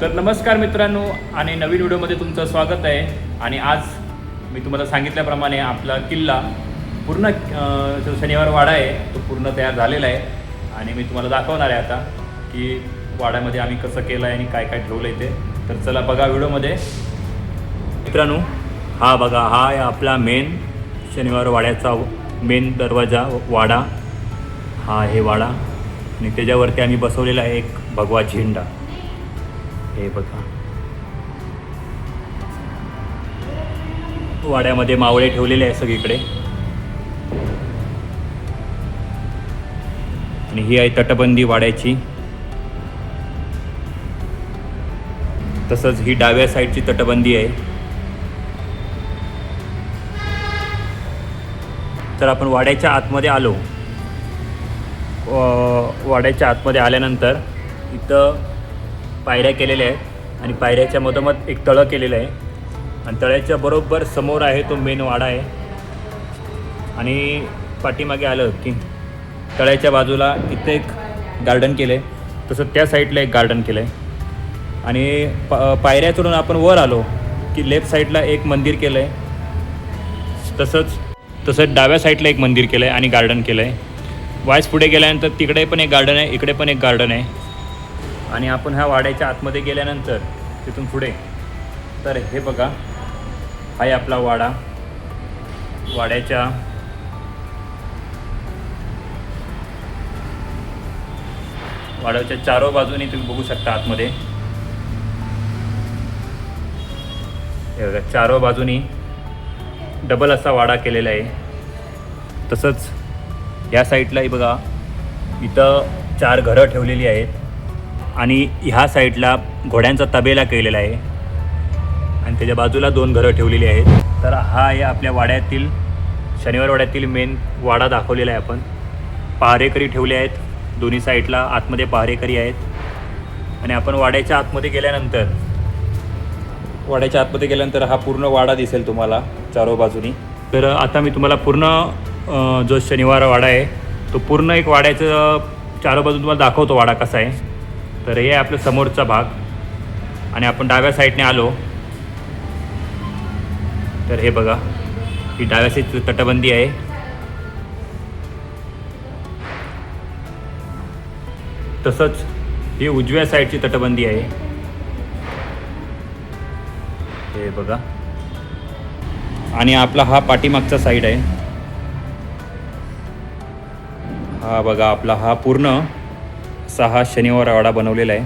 तर नमस्कार मित्रांनो आणि नवीन व्हिडिओमध्ये तुमचं स्वागत आहे. आणि आज मी तुम्हाला सांगितल्याप्रमाणे आपला किल्ला पूर्ण जो शनिवार वाडा आहे तो पूर्ण तयार झालेला आहे. आणि मी तुम्हाला दाखवणार आहे आता की वाड्यामध्ये आम्ही कसं केलं आहे आणि काय काय ठेवलं आहे ते. तर चला बघा व्हिडिओमध्ये. मित्रांनो हा बघा हा आहे आपला मेन शनिवार वाड्याचा मेन दरवाजा वाडा. हा आहे वाडा. आणि त्याच्यावरती आम्ही बसवलेला आहे एक भगवा झेंडा. हे बघा. वाड्यामध्ये मावळे ठेवलेले आहे सगळीकडे. आणि ही आहे तटबंदी वाड्याची. तसंच ही डाव्या साईडची तटबंदी आहे. तर आपण वाड्याच्या आतमध्ये आलो. वाड्याच्या आतमध्ये आल्यानंतर इथं पायऱ्या केलेल्या आहेत आणि पायऱ्याच्या मधोमध एक तळं केलेलं आहे. आणि तळ्याच्या बरोबर समोर आहे तो मेन वाडा आहे. आणि पाठीमागे आलं की तळ्याच्या बाजूला इथं एक गार्डन केलं आहे तसं त्या साईडला एक गार्डन केलं आहे आणि प पायऱ्या चढून आपण वर आलो की लेफ्ट साईडला एक मंदिर केलं आहे तसंच तसंच डाव्या साईडला एक मंदिर केलं आहे आणि गार्डन केलं आहे वायस पुढे गेल्यानंतर तिकडे पण एक गार्डन आहे इकडे पण एक गार्डन आहे. आणि आपण ह्या वाड्याच्या आतमध्ये गेल्यानंतर तिथून पुढे. तर हे बघा हा आहे आपला वाडा. वाड्याच्या वाड्याच्या चारो बाजूनी तुम्ही बघू शकता आतमध्ये. हे बघा चारो बाजूनी डबल असा वाडा केलेला आहे. तसंच या साईडलाही बघा इथं चार घरं ठेवलेली आहेत. आणि ह्या साईडला घोड्यांचा तबेला केलेला आहे. आणि त्याच्या बाजूला दोन घरं ठेवलेली आहेत. तर हा आहे आपल्या वाड्यातील शनिवार वाड्यातील मेन वाडा दाखवलेला आहे आपण. पहारेकरी ठेवले आहेत. दोन्ही साईडला आतमध्ये पहारेकरी आहेत. आणि आपण वाड्याच्या आतमध्ये गेल्यानंतर वाड्याच्या आतमध्ये गेल्यानंतर हा पूर्ण वाडा दिसेल तुम्हाला चारो बाजूनी. तर आता मी तुम्हाला पूर्ण जो शनिवार वाडा आहे तो पूर्ण एक वाड्याचं चारो बाजू तुम्हाला दाखवतो वाडा कसा आहे. तर हे आहे आपलं समोरचा भाग. आणि आपण डाव्या साईडने आलो. तर हे बघा ही डाव्या साईडची तटबंदी आहे. तसंच ही उजव्या साईडची तटबंदी आहे. हे बघा. आणि आपला हा पाठीमागचा साईड आहे. हा बघा आपला हा पूर्ण असा हा शनिवार वाडा बनवलेला आहे.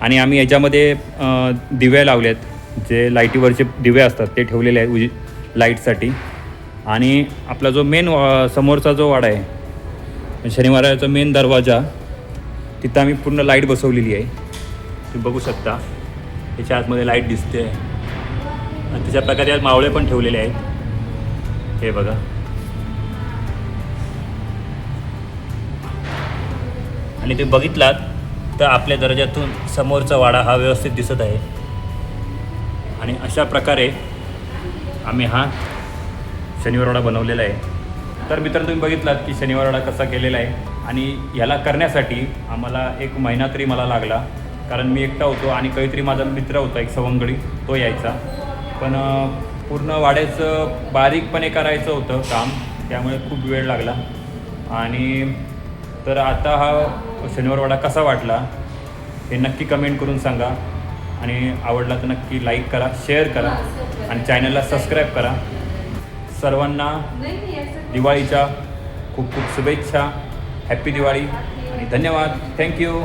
आणि आम्ही याच्यामध्ये दिवे दिवे लावलेत. जे लाईटीवरचे दिवे असतात ते ठेवलेले आहेत उजी लाईटसाठी. आणि आपला जो मेन समोरचा जो वाडा आहे शनिवाराचा मेन दरवाजा तिथं आम्ही पूर्ण लाइट बसवलेली आहे. तुम्ही बघू शकता त्याच्या आतमध्ये लाइट दिसते आणि त्याच्या प्रकारे आज मावळे पण ठेवलेले आहेत. हे बघा. आणि ते बघितलात तर आपल्या दर्जातून समोरचा वाडा हा व्यवस्थित दिसत आहे. आणि अशा प्रकारे आम्ही हा शनिवारवाडा बनवलेला आहे. तर मित्रांनो तुम्ही बघितलात की शनिवारवाडा कसा केलेला आहे. आणि ह्याला करण्यासाठी आम्हाला एक महिना तरी मला लागला. कारण मी एकटा होतो आणि काहीतरी माझा मित्र होता एक सवंगडी तो यायचा. पण पूर्ण वाड्याचं बारीकपणे करायचं होतं काम. त्यामुळे खूप वेळ लागला. आणि तर आता हा शनिवार वाडा कसा वाटला हे नक्की कमेंट करून सांगा. आणि आवडला तर नक्की लाईक करा शेअर करा. आणि चॅनलला सबस्क्राईब करा. सर्वांना दिवाळीच्या खूप खूप शुभेच्छा. हॅप्पी दिवाळी. आणि धन्यवाद. Thank you